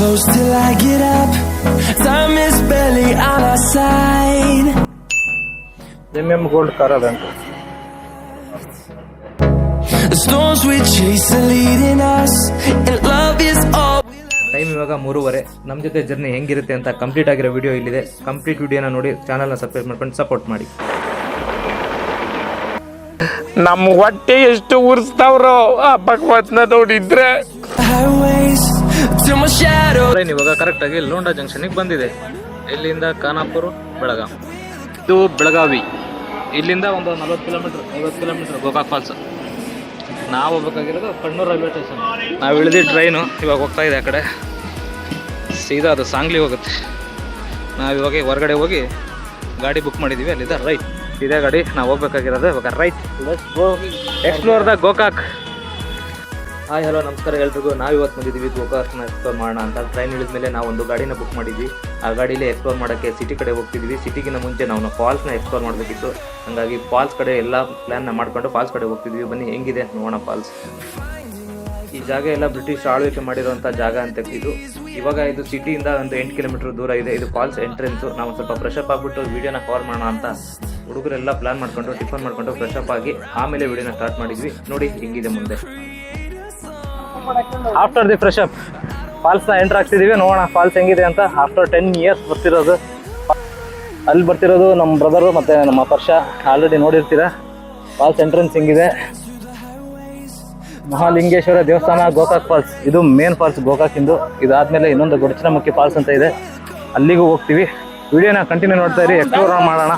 close till I get up. Time is barely on our side. M gold karadantu The storms we chase are leading us, and love is all. Time ಇವಾಗ ಮೂರುವರೆ ನಮ್ಮ ಜೊತೆ journey ಹೆಂಗಿರುತ್ತೆ ಅಂತ complete ಆಗಿರೋ video ಇಲ್ಲಿದೆ complete ವಿಡಿಯೋನ ನೋಡಿ ಚಾನಲ್ನ ಸಬ್ಸ್ಕ್ರೈಬ್ ಮಾಡ್ಕೊಂಡು ಸಪೋರ್ಟ್ ಮಾಡಿ ನಮ್ಮ ಹೊಟ್ಟೆ ಎಷ್ಟು ಉರ್ಸ್ತಾವ್ರೋ ಆ ಭಗವತ್ನ ನೋಡಿದ್ರೆ highways ಇವಾಗ ಕರೆಕ್ಟಾಗಿ ಲೋಂಡಾ ಜಂಕ್ಷನ್ ಬಂದಿದೆ. ಇಲ್ಲಿಂದ ಖಾನಾಪುರ್ ಬೆಳಗಾಂ ಇದು ಬೆಳಗಾವಿ ಇಲ್ಲಿಂದ ಒಂದು ನಲ್ವತ್ತು ಕಿಲೋಮೀಟರ್ ಐವತ್ತು ಕಿಲೋಮೀಟರ್ ಗೋಕಾಕ್ ಫಾಲ್ಸ್ ನಾವು ಹೋಗ್ಬೇಕಾಗಿರೋದು ಕಣ್ಣೂರು ರೈಲ್ವೆ ಸ್ಟೇಷನ್ ನಾವು ಇಳಿದಿ ಟ್ರೈನು ಇವಾಗ ಹೋಗ್ತಾ ಇದೆ ಆ ಕಡೆ. ಸೀದಾ ಅದು ಸಾಂಗ್ಲಿ ಹೋಗುತ್ತೆ. ನಾವು ಇವಾಗ ಹೊರಗಡೆ ಹೋಗಿ ಗಾಡಿ ಬುಕ್ ಮಾಡಿದ್ದೀವಿ ಅಲ್ಲಿಂದ ರೈಟ್ ಇದೇ ಗಾಡಿ ನಾವು ಹೋಗ್ಬೇಕಾಗಿರೋದು ಇವಾಗ right explore the Gokak hi, hello, ನಮಸ್ಕಾರ ಎಲ್ರಿಗೂ. ನಾವು ಇವತ್ತು ಬಂದಿದ್ದೀವಿ ಗೋಕಾಕ್ನ ಎಕ್ಸ್ಪ್ಲೋರ್ ಮಾಡೋಣ ಅಂತ. ಟ್ರೈನ್ ಇಳಿದ ಮೇಲೆ ನಾವು ಒಂದು ಗಾಡಿನ ಬುಕ್ ಮಾಡಿದ್ವಿ. ಆ ಗಾಡೀಲಿ ಎಕ್ಸ್ಪ್ಲೋರ್ ಮಾಡೋಕ್ಕೆ ಸಿಟಿ ಕಡೆ ಹೋಗ್ತಿದ್ವಿ. ಸಿಟಿಗಿನ ಮುಂಚೆ ನಾವು ಫಾಲ್ಸ್ನ ಎಕ್ಸ್ಪ್ಲೋರ್ ಮಾಡಬೇಕಿತ್ತು. ಹಾಗಾಗಿ ಫಾಲ್ಸ್ ಕಡೆ ಎಲ್ಲ ಪ್ಲ್ಯಾನ್ನ ಮಾಡಿಕೊಂಡು ಫಾಲ್ಸ್ ಕಡೆ ಹೋಗ್ತಿದ್ವಿ. ಬನ್ನಿ, ಹೆಂಗಿದೆ ನೋಡೋಣ ಫಾಲ್ಸ್ ಈ ಜಾಗ ಎಲ್ಲ ಬ್ರಿಟಿಷ್ ಆಳ್ವಿಕೆ ಮಾಡಿರುವಂಥ ಜಾಗ ಅಂತ ಇದು. ಇವಾಗ ಇದು ಸಿಟಿಯಿಂದ ಒಂದು ಎಂಟು ಕಿಲೋಮೀಟರ್ ದೂರ ಇದೆ. ಇದು ಫಾಲ್ಸ್ ಎಂಟ್ರೆನ್ಸು ನಾವು ಸ್ವಲ್ಪ ಫ್ರೆಶ್ ಅಪ್ ಆಗಿಬಿಟ್ಟು ವೀಡಿಯೋನ ಕವರ್ ಮಾಡೋಣ ಅಂತ ಹುಡುಗರೆಲ್ಲ ಪ್ಲಾನ್ ಮಾಡ್ಕೊಂಡು ಟಿಫನ್ ಮಾಡಿಕೊಂಡು ಫ್ರೆಶ್ ಅಪ್ ಆಗಿ ಆಮೇಲೆ ವಿಡಿಯೋನ ಸ್ಟಾರ್ಟ್ ಮಾಡಿದ್ವಿ. ನೋಡಿ, ಹೆಂಗಿದೆ ಮುಂದೆ. ಆಫ್ಟರ್ ದಿ ಫ್ರೆಶ್ ಅಪ್ ಫಾಲ್ಸ್ನ ಎಂಟ್ರ್ ಆಗ್ತಿದೀವಿ. ನೋಡೋಣ ಫಾಲ್ಸ್ ಹೆಂಗಿದೆ ಅಂತ. ಆಫ್ಟರ್ ಟೆನ್ ಇಯರ್ಸ್ ಬರ್ತಿರೋದು. ಅಲ್ಲಿ ಬರ್ತಿರೋದು ನಮ್ಮ ಬ್ರದರು ಮತ್ತು ನಮ್ಮ ಪರ್ಷ ಆಲ್ರೆಡಿ ನೋಡಿರ್ತೀರ? ಫಾಲ್ಸ್ ಎಂಟ್ರೆನ್ಸ್ ಹೆಂಗಿದೆ. ಮಹಾಲಿಂಗೇಶ್ವರ ದೇವಸ್ಥಾನ, ಗೋಕಾಕ್ ಫಾಲ್ಸ್ ಇದು ಮೇನ್ ಫಾಲ್ಸ್ ಗೋಕಾಕ್ ಗೋಕಾಕಿಂದು. ಇದಾದ್ಮೇಲೆ ಇನ್ನೊಂದು ಗೊಡಚಿನಮಕ್ಕಿ ಫಾಲ್ಸ್ ಅಂತ ಇದೆ. ಅಲ್ಲಿಗೂ ಹೋಗ್ತೀವಿ. ವಿಡಿಯೋನ ಕಂಟಿನ್ಯೂ ನೋಡ್ತಾ ಇರಿ ಎಕ್ಸ್ಪ್ಲೋರ್ ಮಾಡೋಣ.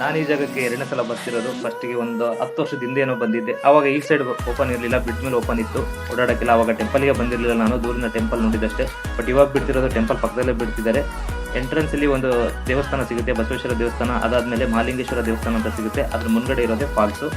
ನಾನು ಈ ಜಾಗಕ್ಕೆ ಎರಡನೇ ಸಲ ಬರ್ತಿರೋದು. ಫಸ್ಟಿಗೆ ಒಂದು ಹತ್ತು ವರ್ಷದ ಹಿಂದೆ ಏನೋ ಬಂದಿದ್ದೆ. ಅವಾಗ ಈ ಸೈಡ್ ಓಪನ್ ಇರಲಿಲ್ಲ ಬ್ರಿಡ್ಜ್ ಮೇಲೆ ಓಪನ್ ಇತ್ತು. ಓಡಾಡೋಕ್ಕಿಲ್ಲ ಆವಾಗ ಟೆಂಪಲ್ಗೆ ಬಂದಿರಲಿಲ್ಲ ನಾನು, ದೂರಿನ ಟೆಂಪಲ್ ನೋಡಿದಷ್ಟೇ ಬಟ್ ಇವಾಗ ಬಿಡ್ತಿರೋದು ಟೆಂಪಲ್ ಪಕ್ಕದಲ್ಲೇ ಬಿಡ್ತಿದ್ದಾರೆ. ಎಂಟ್ರೆನ್ಸಲ್ಲಿ ಒಂದು ದೇವಸ್ಥಾನ ಸಿಗುತ್ತೆ, ಬಸವೇಶ್ವರ ದೇವಸ್ಥಾನ, ಅದಾದಮೇಲೆ ಮಹಾಲಿಂಗೇಶ್ವರ ದೇವಸ್ಥಾನ ಅಂತ ಸಿಗುತ್ತೆ. ಅದ್ರ ಮುಂದ್ಗಡೆ ಇರೋದೇ ಫಾಲ್ಸು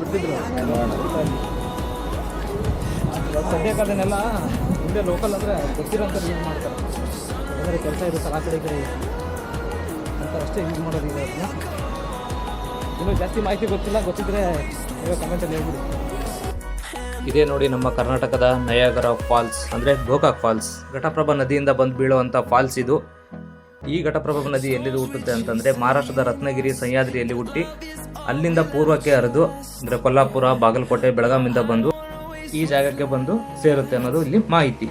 ಬಿಡ್ತಿದ್ರು ಸದ್ಯಕ್ಕೆ ಮುಂದೆ ಲೋಕಲ್ ಅಂದರೆ ಗೊತ್ತಿರೋಂಥ ಯೂಸ್ ಮಾಡ್ತಾರೆ? ಅಂದರೆ ಕೆಲಸ ಇರುತ್ತೆ ಆ ಕಡೆ ಕಡೆ. ಅಂತ ಅಷ್ಟೇ ಯೂಸ್ ಮಾಡೋದು ಅದನ್ನ ಇನ್ನೂ ಜಾಸ್ತಿ ಮಾಹಿತಿ ಗೊತ್ತಿಲ್ಲ. ಗೊತ್ತಿದ್ರೆ ನೀವೇ ಕಮೆಂಟಲ್ಲಿ ಹೇಳ್ಬಿಡಿ. ಇದೇ ನೋಡಿ ನಮ್ಮ ಕರ್ನಾಟಕದ ನಯಾಗರ ಫಾಲ್ಸ್, ಅಂದರೆ ಗೋಕಾಕ್ ಫಾಲ್ಸ್. ಘಟಪ್ರಭಾ ನದಿಯಿಂದ ಬಂದು ಬೀಳುವಂಥ ಫಾಲ್ಸ್ ಇದು. ಈ ಘಟಪ್ರಭಾ ನದಿ ಎಲ್ಲಿದು ಹುಟ್ಟುತ್ತೆ ಅಂತಂದರೆ ಮಹಾರಾಷ್ಟ್ರದ ರತ್ನಗಿರಿ ಸಹ್ಯಾದ್ರಿಯಲ್ಲಿ ಹುಟ್ಟಿ ಅಲ್ಲಿಂದ ಪೂರ್ವಕ್ಕೆ ಹರಿದು, ಅಂದ್ರೆ ಕೊಲ್ಲಾಪುರ, ಬಾಗಲಕೋಟೆ ಬೆಳಗಾಮಿಂದ ಬಂದು ಈ ಜಾಗಕ್ಕೆ ಬಂದು ಸೇರುತ್ತೆ ಅನ್ನೋದು ಇಲ್ಲಿ ಮಾಹಿತಿ.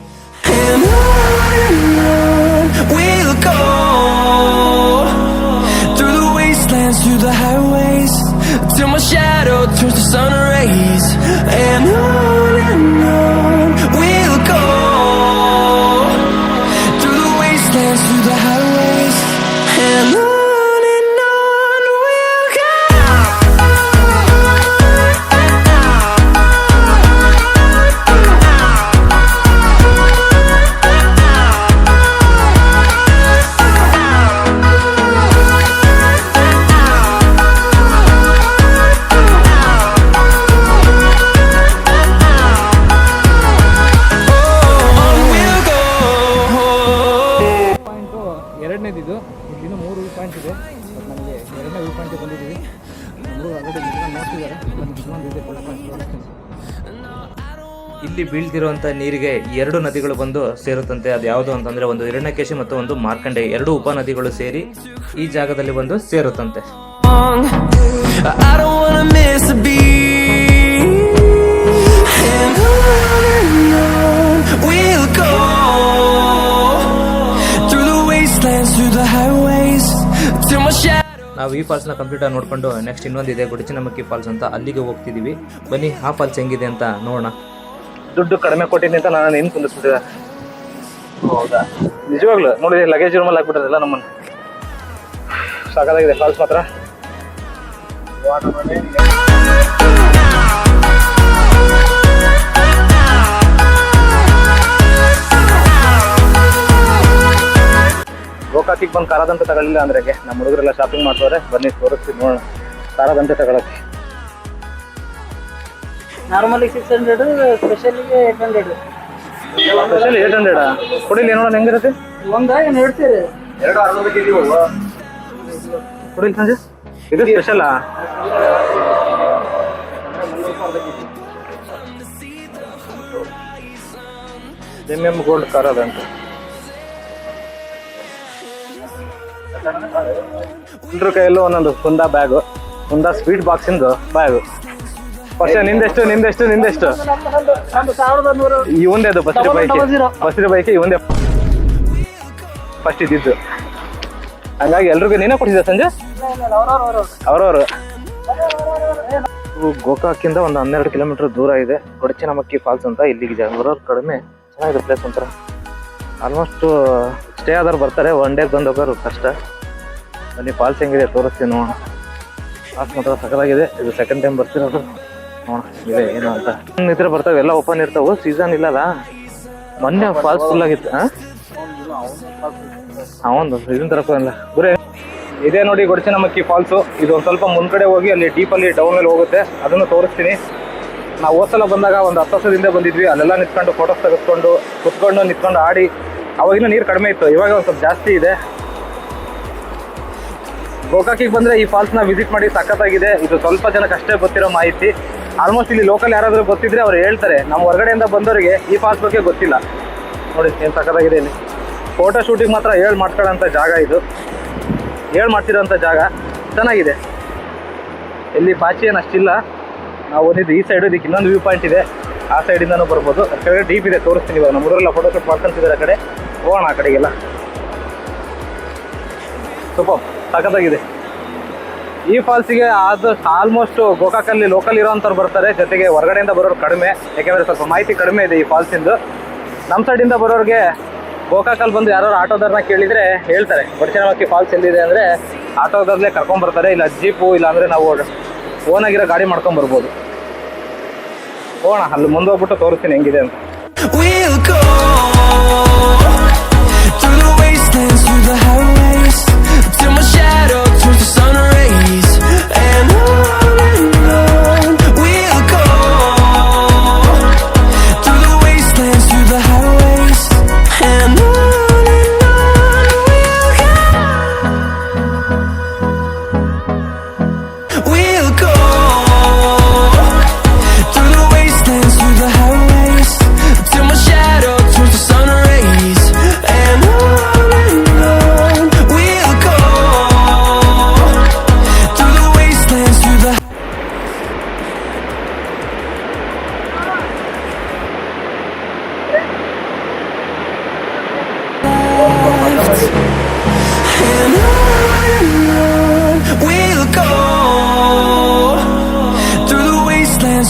ಇಲ್ಲಿನ್ನೂ ಮೂರು ವ್ಯೂ ಪಾಯಿಂಟ್ ಇದೆ. ಬಟ್ ನಮಗೆ ಎರಡನೇ ವ್ಯೂ ಪಾಯಿಂಟಿಗೆ ಬಂದಿದ್ದೀವಿ. ಮೂರು ಆಲ್ರೆಡಿ ನೋಡ್ತಿದ್ದಾರೆ. ನಮ್ಗೆ ಇನ್ನೊಂದು ಇದೆ ಇಲ್ಲಿ ಬೀಳ್ತಿರುವಂಥ ನೀರಿಗೆ ಎರಡು ನದಿಗಳು ಬಂದು ಸೇರುತ್ತಂತೆ. ಅದು ಯಾವುದು ಅಂತಂದರೆ ಒಂದು ಹಿರಣ್ಯಕೇಶಿ ಮತ್ತು ಒಂದು ಮಾರ್ಕಂಡೆ ಎರಡು ಉಪನದಿಗಳು ಸೇರಿ ಈ ಜಾಗದಲ್ಲಿ ಬಂದು ಸೇರುತ್ತಂತೆ. ನಾವು ಈ ಫಾಲ್ಸ್ನ ಕಂಪ್ಲೀಟ್ ಆಗಿ ನೋಡ್ಕೊಂಡು ನೆಕ್ಸ್ಟ್ ಇನ್ನೊಂದಿದೆ ಗುಡಚಿನಮಕ್ಕಿ ಫಾಲ್ಸ್ ಅಂತ. ಅಲ್ಲಿಗೆ ಹೋಗ್ತಿದ್ದೀವಿ ಬನ್ನಿ, ಆ ಫಾಲ್ಸ್ ಹೆಂಗಿದೆ ಅಂತ ನೋಡೋಣ. ದುಡ್ಡು ಕಡಿಮೆ ಕೊಟ್ಟಿನಿ ಅಂತ ನಾನು ಏನು ಕುಂದಿಸ್ಬಿಟ್ಟಿದೆ. ಹೌದಾ? ನಿಜವಾಗ್ಲು? ನೋಡಿ ಲಗೇಜ್ ರೂಮಲ್ಲಿ ಹಾಕ್ಬಿಟ್ಟಿರಲ್ಲ ನಮ್ಮನ್ನು. ಸಾಕಾಗಿದೆ ಫಾಲ್ಸ್ ಮಾತ್ರ. ಗೋಕಾಕಿಗೆ ಬಂದು ಕಾರದಂತೆ ತಗೊಳ್ಳಿಲ್ಲ ಅಂದ್ರೆ ನಮ್ಮ ಹುಡುಗರೆಲ್ಲ ಶಾಪಿಂಗ್ ಮಾಡ್ತಾರೆ ಬನ್ನಿ ತೋರಿಸ್ತೀವಿ ನೋಡೋಣ. ಕಾರದಂತೆ ತಗೊಳಕ್ಕೆ. Normally six hundred ಸ್ಪೆಷಲಿಗೆ eight hundred special eight hundred ಕುಡಿಲಿ ನೋಡೋಣ ಹೆಂಗಿರುತ್ತೆ? ಒಂದ ಏನು ಹೇಳ್ತೀರಿ. ಎರಡು ಅರವತ್ತು ಕುಡಿಲಿ ಸಂಜೆ? ಇದು ಸ್ಪೆಷಲಾ ಎಂ ಎಂ ಗೋಲ್ಡ್ ಖಾರದಂಟೆ ಎಲ್ರ ಕೈಯಲ್ಲೂ ಒಂದೊಂದು ಕುಂದ ಬ್ಯಾಗು ಕುಂದ ಸ್ವೀಟ್ ಬಾಕ್ಸಿಂದು ಬ್ಯಾಗು ಫಸ್ಟ್ ನಿಂದೆಷ್ಟು ನಿಂದೆಷ್ಟು ನಿಂದೆಷ್ಟು? ಇವಂದೇ ಅದು ಫಸ್ಟ್ ಬೈಕ್ ಫಸ್ಟ್ ಬೈಕ್ ಇವಂದೇ ಫಸ್ಟ್ ಇದ್ದಿದ್ದು. ಹಂಗಾಗಿ ಎಲ್ರಿಗೂ ನೀನೇ ಕೊಟ್ಟಿದ್ದೆ ಸಂಜೆ? ಅವ್ರವ್ರು. ಗೋಕಾಕಿಂದ ಒಂದು ಹನ್ನೆರಡು ಕಿಲೋಮೀಟರ್ ದೂರ ಇದೆ. ಕೊಡಚಿನಮಕ್ಕಿ ಫಾಲ್ಸ್ ಅಂತ ಇಲ್ಲಿಗೆ ಜನ ಕಡಿಮೆ. ಚೆನ್ನಾಗಿದೆ ಪ್ಲೇಸ್ ಒಂಥರ. ಆಲ್ಮೋಸ್ಟ್ ಸ್ಟೇ ಆದವ್ರು ಬರ್ತಾರೆ. ಒನ್ ಡೇಗೆ ಬಂದು ಹೋಗೋರು ಕಷ್ಟ. ಬನ್ನಿ ಫಾಲ್ಸ್ ಹೆಂಗಿದೆ ತೋರಿಸ್ತೀನಿ ನೋಡೋಣ. ಫಾಲ್ಸ್ ಮಾತ್ರ ಸಕಲಾಗಿದೆ, ಇದು ಸೆಕೆಂಡ್ ಟೈಮ್ ಬರ್ತಿರೋದು ನೋಡೋಣ, ಇದೆ, ಏನು ಅಂತ. ಇದ್ರೆ ಬರ್ತಾವೆ, ಎಲ್ಲ ಓಪನ್ ಇರ್ತಾವೆ ಸೀಸನ್ ಇಲ್ಲಲ್ಲ? ಮೊನ್ನೆ ಫಾಲ್ಸ್ ಫುಲ್ ಆಗಿತ್ತು ಹಾಂ ಇದನ್ನ ತರಕೋಲ್ಲ ಗುರೇ, ಇದೇ ನೋಡಿ ಗೊಡಚಿನಮಕ್ಕಿ ಫಾಲ್ಸು ಇದು ಒಂದು ಸ್ವಲ್ಪ ಮುಂದ್ಗಡೆ ಹೋಗಿ, ಅಲ್ಲಿ ಡೀಪಲ್ಲಿ ಡೌನ್ ಹೋಗುತ್ತೆ. ಅದನ್ನು ತೋರಿಸ್ತೀನಿ. ನಾವು ಹೋದ್ಸಲ ಬಂದಾಗ ಒಂದು ಹತ್ತು ವರ್ಷದಿಂದ ಬಂದಿದ್ವಿ, ಅಲ್ಲೆಲ್ಲ ನಿಂತ್ಕೊಂಡು ಫೋಟೋಸ್ ತೆಗೆದುಕೊಂಡು ಕುತ್ಕೊಂಡು ನಿಂತ್ಕೊಂಡು ಆಡಿ ಅವಾಗಿನ ನೀರು ಕಡಿಮೆ ಇತ್ತು, ಇವಾಗ ಒಂದು ಸ್ವಲ್ಪ ಜಾಸ್ತಿ ಇದೆ. ಗೋಕಾಕಿಗೆ ಬಂದರೆ ಈ ಫಾಲ್ಸ್ನ ವಿಸಿಟ್ ಮಾಡಿ ಸಖತ್ತಾಗಿದೆ. ಇದು ಸ್ವಲ್ಪ ಜನಕ್ಕೆ ಅಷ್ಟೇ ಗೊತ್ತಿರೋ ಮಾಹಿತಿ. ಆಲ್ಮೋಸ್ಟ್ ಇಲ್ಲಿ ಲೋಕಲ್ ಯಾರಾದರೂ ಗೊತ್ತಿದ್ರೆ ಅವ್ರು ಹೇಳ್ತಾರೆ. ನಮ್ಮ ಹೊರಗಡೆಯಿಂದ ಬಂದವರಿಗೆ ಈ ಫಾಲ್ಸ್ ಬಗ್ಗೆ ಗೊತ್ತಿಲ್ಲ. ನೋಡಿ, ಏನು ಸಖತ್ತಾಗಿದೆ ಇಲ್ಲಿ. ಫೋಟೋ ಶೂಟಿಂಗ್ ಮಾತ್ರ ಹೇಳ್ ಮಾಡ್ಕೊಳ್ಳೋಂಥ ಜಾಗ ಇದು. ಹೇಳ್ ಮಾಡ್ತಿರೋಂಥ ಜಾಗ. ಚೆನ್ನಾಗಿದೆ. ಇಲ್ಲಿ ಪಾಚಿ ಏನು ಅಷ್ಟಿಲ್ಲ. ನಾವು ಓದಿದ್ದು ಈ ಸೈಡು ಇದಕ್ಕೆ ಇನ್ನೊಂದು ವ್ಯೂ ಪಾಯಿಂಟ್ ಇದೆ. ಆ ಸೈಡಿಂದನೂ ಬರ್ಬೋದು. ಆ ಕಡೆ ಡೀಪ್ ಇದೆ, ತೋರಿಸ್ತೀನಿ ಇವಾಗ. ನಮ್ಮ ಹುಡುಗರೆಲ್ಲ ಫೋಟೋ ಶೂಟ್ ಮಾಡ್ಕೊಂತಿದ್ದಾರೆ ಆ ಕಡೆ. ಹೋಗೋಣ ಆ ಕಡೆಗೆಲ್ಲ. ಸೂಪರ್ ಸಖತ್ತಾಗಿದೆ. ಈ ಫಾಲ್ಸಿಗೆ ಆದಷ್ಟು ಆಲ್ಮೋಸ್ಟ್ ಗೋಕಾಕಲ್ಲಿ ಲೋಕಲ್ ಇರೋಂಥವ್ರು ಬರ್ತಾರೆ. ಜೊತೆಗೆ ಹೊರಗಡೆಯಿಂದ ಬರೋರು ಕಡಿಮೆ. ಯಾಕೆಂದರೆ ಸ್ವಲ್ಪ ಮಾಹಿತಿ ಕಡಿಮೆ ಇದೆ ಈ ಫಾಲ್ಸಿಂದು. ನಮ್ಮ ಸೈಡಿಂದ ಬರೋರಿಗೆ ಗೋಕಾಕಲ್ಲಿ ಬಂದು ಯಾರು ಆಟೋದವ್ರನ್ನ ಕೇಳಿದರೆ ಹೇಳ್ತಾರೆ. ಬಡಚನಮಕ್ಕಿ ಫಾಲ್ಸ್ ಎಲ್ಲಿದೆ ಅಂದರೆ ಆಟೋದಲ್ಲೇ ಕರ್ಕೊಂಡ್ಬರ್ತಾರೆ ಇಲ್ಲ ಜೀಪು, ಇಲ್ಲ ಅಂದರೆ ನಾವು ಓನಾಗಿರೋ ಗಾಡಿ ಮಾಡ್ಕೊಂಬರ್ಬೋದು ಹೋಗೋಣ, ಅಲ್ಲಿ ಮುಂದೆ ಹೋಗ್ಬಿಟ್ಟು ತೋರಿಸ್ತೀನಿ ಹೆಂಗಿದೆ ಅಂತ.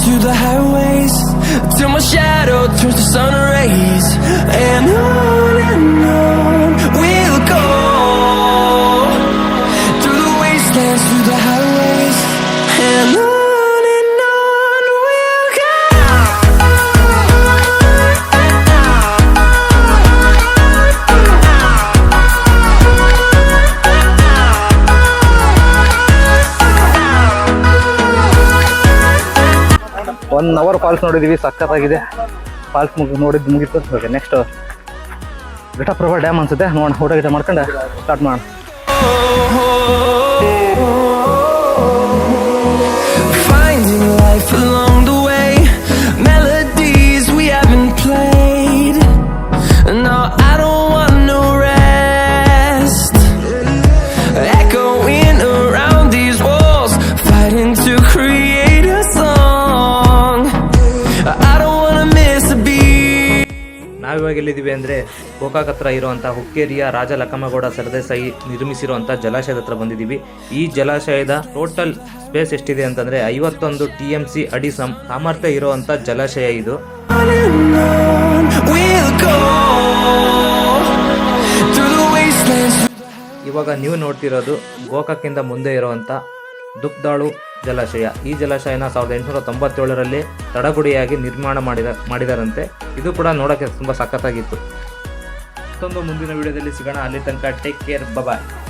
Through the highways, till my shadow turns to sun rays. One hour falls ನೋಡಿದ್ದೀವಿ ಸಖತ್ತಾಗಿದೆ. ಫಾಲ್ಸ್ ಮುಗಿ ನೋಡಿದ್ದು ಮುಗಿತು. ಓಕೆ ನೆಕ್ಸ್ಟ್ ಘಟಪ್ರಭಾ ಡ್ಯಾಮ್ ಅನ್ಸುತ್ತೆ. ನೋಡೋಣ, ಊಟ ಗಿಟ ಮಾಡ್ಕೊಂಡು ಸ್ಟಾರ್ಟ್ ಮಾಡೋಣ. ನಾವಿವಾಗ ಎಲ್ಲಿದ್ದೀವಿ ಅಂದರೆ ಗೋಕಾಕ್ ಹತ್ರ ಇರುವಂಥ ಹುಕ್ಕೇರಿಯ ರಾಜ ಲಕ್ಕಮ್ಮಗೌಡ ಸರದೇಸಾಯಿ ನಿರ್ಮಿಸಿರುವಂಥ ಜಲಾಶಯದ ಹತ್ರ ಬಂದಿದ್ದೀವಿ ಈ ಜಲಾಶಯದ ಟೋಟಲ್ ಸ್ಪೇಸ್ ಎಷ್ಟಿದೆ ಅಂತಂದರೆ ಐವತ್ತೊಂದು ಟಿ ಎಂ ಸಿ ಅಡಿ ಸಂ ಸಾಮರ್ಥ್ಯ ಇರುವಂಥ ಜಲಾಶಯ ಇದು. ಇವಾಗ ನೀವು ನೋಡ್ತಿರೋದು ಗೋಕಾಕಿಂದ ಮುಂದೆ ಇರುವಂಥ ದುಕ್ದಾಳು ಜಲಾಶಯ. ಈ ಜಲಾಶಯನ ಸಾವಿರದ ಎಂಟುನೂರ ತೊಂಬತ್ತೇಳರಲ್ಲಿ ತಡಗುಡಿಯಾಗಿ ನಿರ್ಮಾಣ ಮಾಡಿದ, ಮಾಡಿದರಂತೆ. ಇದು ಕೂಡ ನೋಡೋಕ್ಕೆ ತುಂಬ ಸಖತ್ತಾಗಿತ್ತು. ಮತ್ತೊಂದು ಮುಂದಿನ ವಿಡಿಯೋದಲ್ಲಿ ಸಿಗೋಣ. ಅಲ್ಲಿ ತನಕ ಟೇಕ್ ಕೇರ್ ಬಾಯ್